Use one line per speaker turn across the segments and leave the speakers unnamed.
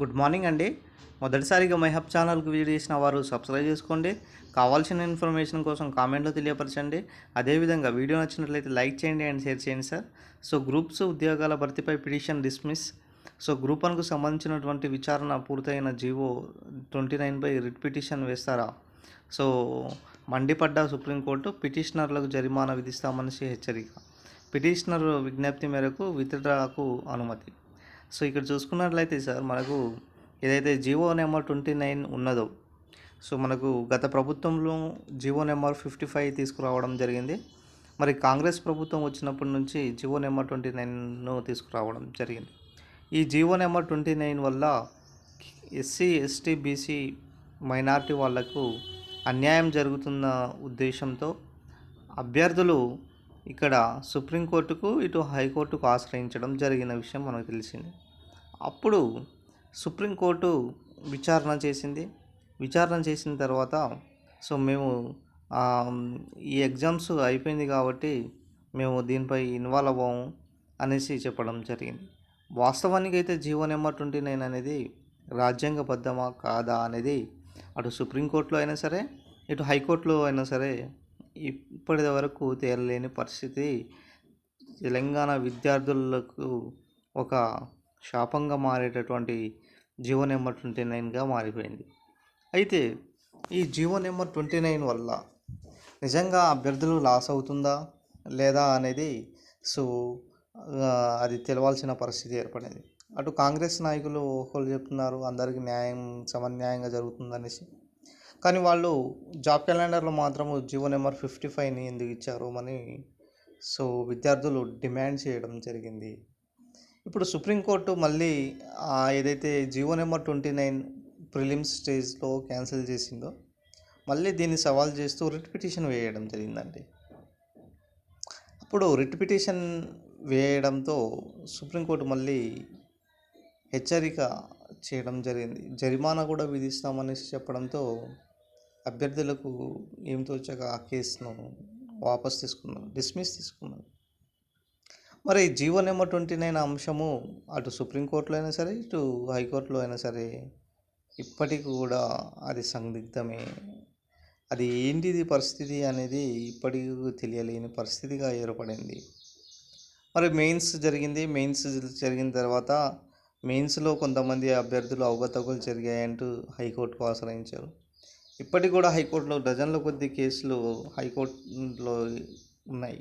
Good morning అండి. మొదటిసారిగా my hub ఛానల్కి విజిట్ చేసిన వారు సబ్స్క్రైబ్ చేసుకోండి. కావాల్సిన ఇన్ఫర్మేషన్ కోసం కామెంట్లో తెలియపరచండి. అదేవిధంగా వీడియో నచ్చినట్లయితే లైక్ చేయండి అండ్ షేర్ చేయండి సార్. సో గ్రూప్స్ ఉద్యోగాల భర్తీపై పిటిషన్ డిస్మిస్. సో గ్రూప్ వన్కు సంబంధించినటువంటి విచారణ పూర్తయిన జీవో ట్వంటీ నైన్పై రిట్ పిటిషన్ వేస్తారా? సో మండిపడ్డ సుప్రీంకోర్టు పిటిషనర్లకు జరిమానా విధిస్తామనేసి హెచ్చరిక. పిటిషనర్ విజ్ఞప్తి మేరకు విత్డ్రాకు అనుమతి. సో ఇక్కడ చూసుకున్నట్లయితే సార్ మనకు ఏదైతే జివో నెంబర్ ట్వంటీ నైన్ ఉన్నదో సో మనకు గత ప్రభుత్వంలో జివో నెంబర్ ఫిఫ్టీ ఫైవ్ తీసుకురావడం జరిగింది. మరి కాంగ్రెస్ ప్రభుత్వం వచ్చినప్పటి నుంచి జివో నెంబర్ ట్వంటీ నైన్ను తీసుకురావడం జరిగింది. ఈ జివో నెంబర్ ట్వంటీ నైన్ వల్ల ఎస్సీ ఎస్టీ బీసీ మైనారిటీ వాళ్ళకు అన్యాయం జరుగుతున్న ఉద్దేశంతో అభ్యర్థులు ఇక్కడ సుప్రీంకోర్టుకు ఇటు హైకోర్టుకు ఆశ్రయించడం జరిగిన విషయం మనకు తెలిసింది. అప్పుడు సుప్రీంకోర్టు విచారణ చేసింది. విచారణ చేసిన తర్వాత సో మేము ఈ ఎగ్జామ్స్ అయిపోయింది కాబట్టి మేము దీనిపై ఇన్వాల్వ్ అవ్వము అనేసి చెప్పడం జరిగింది. వాస్తవానికి అయితే జీవో నెంబర్ ట్వంటీ నైన్ అనేది రాజ్యాంగబద్ధమా కాదా అనేది అటు సుప్రీంకోర్టులో అయినా సరే ఇటు హైకోర్టులో అయినా సరే ఇప్పటి వరకు తేలలేని పరిస్థితి. తెలంగాణ విద్యార్థులకు ఒక శాపంగా మారేటటువంటి జీవో నెంబర్ ట్వంటీ నైన్గా మారిపోయింది. అయితే ఈ జీవో నెంబర్ ట్వంటీ నైన్ వల్ల నిజంగా అభ్యర్థులు లాస్ అవుతుందా? లేదా అనేది సో అది తెలవాల్సిన పరిస్థితి ఏర్పడింది. అటు కాంగ్రెస్ నాయకులు ఒకళ్ళు చెప్తున్నారు అందరికీ న్యాయం సమన్యాయంగా జరుగుతుందనేసి. కానీ వాళ్ళు జాబ్ క్యాలెండర్లో మాత్రము జీవో నెంబర్ ఫిఫ్టీ ఫైవ్ని ఎందుకు ఇచ్చారు అని సో విద్యార్థులు డిమాండ్ చేయడం జరిగింది. ఇప్పుడు సుప్రీంకోర్టు మళ్ళీ ఏదైతే GO number twenty nine prelims స్టేజ్లో క్యాన్సిల్ చేసిందో మళ్ళీ దీన్ని సవాల్ చేస్తూ రిట్ పిటిషన్ వేయడం జరిగిందండి. అప్పుడు రిట్ పిటిషన్ వేయడంతో సుప్రీంకోర్టు మళ్ళీ హెచ్చరిక చేయడం జరిగింది. జరిమానా కూడా విధిస్తామనేసి చెప్పడంతో అభ్యర్థులకు ఏం తోచక ఆ కేసును వాపస్ తీసుకున్నారు డిస్మిస్ తీసుకున్నారు. మరి జీవో నెంబర్ ట్వంటీ నైన్ అంశము అటు సుప్రీంకోర్టులో అయినా సరే ఇటు హైకోర్టులో అయినా సరే ఇప్పటికి కూడా అది సందిగ్ధమే. అది ఏంటిది పరిస్థితి అనేది ఇప్పటికీ తెలియలేని పరిస్థితిగా ఏర్పడింది. మరి మెయిన్స్ జరిగింది మెయిన్స్ జరిగిన తర్వాత మెయిన్స్లో కొంతమంది అభ్యర్థులు అవగతకులు జరిగాయంటూ హైకోర్టుకు ఆశ్రయించారు. ఇప్పటికి కూడా హైకోర్టులో డజన్ల కొద్ది కేసులు హైకోర్టులో ఉన్నాయి.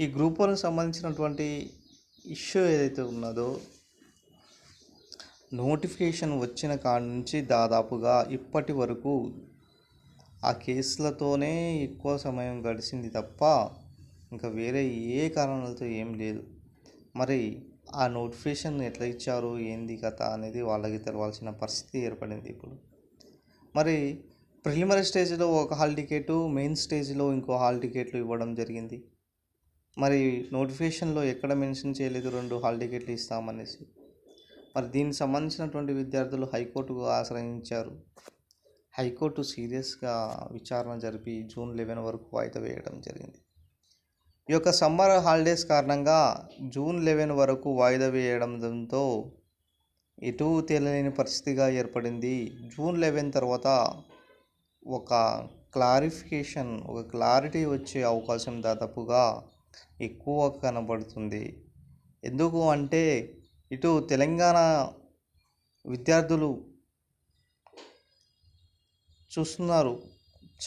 ఈ గ్రూప్ వన్ సంబంధించినటువంటి ఇష్యూ ఏదైతే ఉన్నదో నోటిఫికేషన్ వచ్చిన కాడి నుంచి దాదాపుగా ఇప్పటి వరకు ఆ కేసులతోనే ఎక్కువ సమయం గడిచింది తప్ప ఇంకా వేరే ఏ కారణాలతో ఏం లేదు. మరి ఆ నోటిఫికేషన్ ఎట్లా ఇచ్చారు ఏంది కథ అనేది వాళ్ళకి తెలవాల్సిన పరిస్థితి ఏర్పడింది ఇప్పుడు. మరి ప్రిలిమరీ స్టేజ్లో ఒక హాల్ టికెట్ మెయిన్ స్టేజ్లో ఇంకో హాల్ టికెట్లు ఇవ్వడం జరిగింది. మరి నోటిఫికేషన్లో ఎక్కడ మెన్షన్ చేయలేదు రెండు హాల్ టికెట్లు ఇస్తామనేసి. మరి దీనికి సంబంధించినటువంటి విద్యార్థులు హైకోర్టుకు ఆశ్రయించారు. హైకోర్టు సీరియస్గా విచారణ జరిపి జూన్ లెవెన్ వరకు వాయిదా వేయడం జరిగింది. ఈ యొక్క సమ్మర్ హాలిడేస్ కారణంగా జూన్ లెవెన్ వరకు వాయిదా వేయడంతో ఎటు తేలలేని పరిస్థితిగా ఏర్పడింది. జూన్ లెవెన్ తర్వాత ఒక క్లారిఫికేషన్ ఒక క్లారిటీ వచ్చే అవకాశం దాదాపుగా ఎక్కువ కనబడుతుంది. ఎందుకు అంటే ఇటు తెలంగాణ విద్యార్థులు చూస్తున్నారు.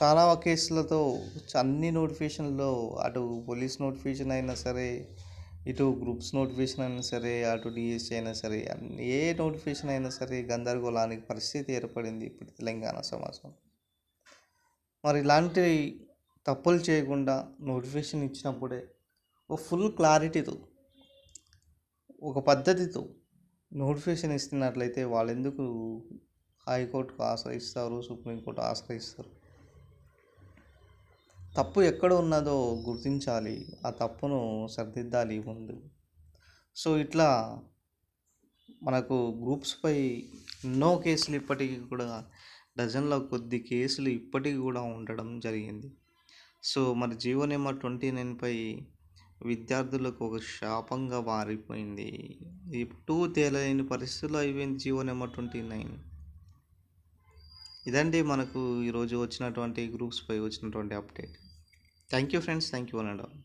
చాలా కేసులతో అన్ని నోటిఫికేషన్లో అటు పోలీస్ నోటిఫికేషన్ అయినా సరే ఇటు గ్రూప్స్ నోటిఫికేషన్ అయినా సరే అటు డిఎస్సి అయినా సరే అన్ని ఏ నోటిఫికేషన్ అయినా సరే గందరగోళానికి పరిస్థితి ఏర్పడింది ఇప్పుడు తెలంగాణ సమాజం. మరి ఇలాంటి తప్పులు చేయకుండా నోటిఫికేషన్ ఇచ్చినప్పుడే ఒక ఫుల్ క్లారిటీతో ఒక పద్ధతితో నోటిఫికేషన్ ఇస్తున్నట్లయితే వాళ్ళు ఎందుకు హైకోర్టుకు ఆశ్రయిస్తారు సుప్రీంకోర్టు ఆశ్రయిస్తారు? తప్పు ఎక్కడ ఉన్నదో గుర్తించాలి ఆ తప్పును సరిదిద్దాలి ముందు. సో ఇట్లా మనకు గ్రూప్స్పై ఎన్నో కేసులు ఇప్పటికీ కూడా డజన్ల కొద్ది కేసులు ఇప్పటికీ కూడా ఉండడం జరిగింది. సో మరి జీవో నెంబర్ ట్వంటీ నైన్పై విద్యార్థులకు ఒక శాపంగా మారిపోయింది. ఇప్పుడు తేలలేని పరిస్థితుల్లో అయిపోయింది జియో నెంబర్ ట్వంటీ నైన్. ఇదండి మనకు ఈరోజు వచ్చినటువంటి గ్రూప్స్పై వచ్చినటువంటి update thank you friends thank you and all